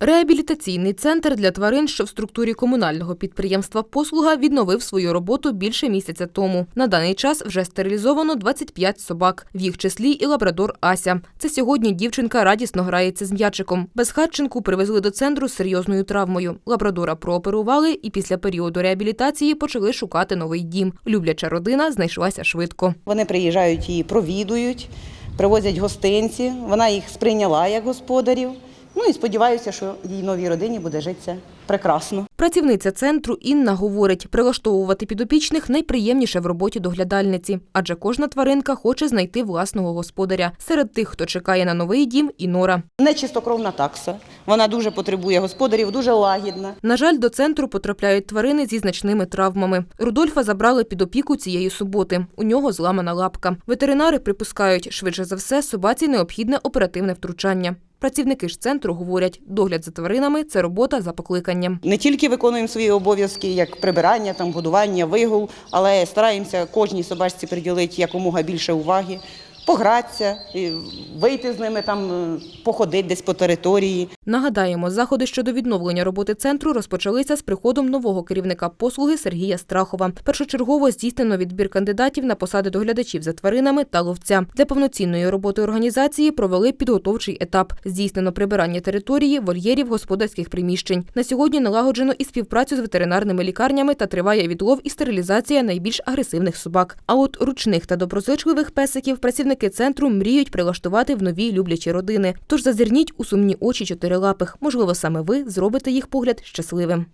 Реабілітаційний центр для тварин, що в структурі комунального підприємства Послуга відновив свою роботу більше місяця тому. На даний час вже стерилізовано 25 собак, в їх числі і лабрадор Ася. Це сьогодні дівчинка радісно грається з м'ячиком. Безхатченку привезли до центру з серйозною травмою. Лабрадора прооперували і після періоду реабілітації почали шукати новий дім. Любляча родина знайшлася швидко. Вони приїжджають її, провідують, привозять гостинці. Вона їх сприйняла як господарів. Ну і сподіваюся, що їй новій родині буде житися прекрасно. Працівниця центру Інна говорить, прилаштовувати підопічних найприємніше в роботі доглядальниці, адже кожна тваринка хоче знайти власного господаря. Серед тих, хто чекає на новий дім, і Нора. Нечистокровна такса. Вона дуже потребує господарів, дуже лагідна. На жаль, до центру потрапляють тварини зі значними травмами. Рудольфа забрали під опіку цієї суботи. У нього зламана лапка. Ветеринари припускають, швидше за все, собаці необхідне оперативне втручання. Працівники ж центру говорять, догляд за тваринами це робота за покликанням. Не тільки виконуємо свої обов'язки, як прибирання, там, годування, вигул, але стараємося кожній собачці приділити якомога більше уваги, погратися, вийти з ними, там, е, походити десь по території. Нагадаємо, заходи щодо відновлення роботи центру розпочалися з приходом нового керівника послуги Сергія Страхова. Першочергово здійснено відбір кандидатів на посади доглядачів за тваринами та ловця. Для повноцінної роботи організації провели підготовчий етап. Здійснено прибирання території, вольєрів, господарських приміщень. На сьогодні налагоджено і співпрацю з ветеринарними лікарнями та триває відлов і стерилізація найбільш агресивних собак. А от ручних та доброзичливих песиків працівники центру мріють прилаштувати в нові люблячі родини. Тож зазирніть у сумні очі чотирилапих. Можливо, саме ви зробите їх погляд щасливим.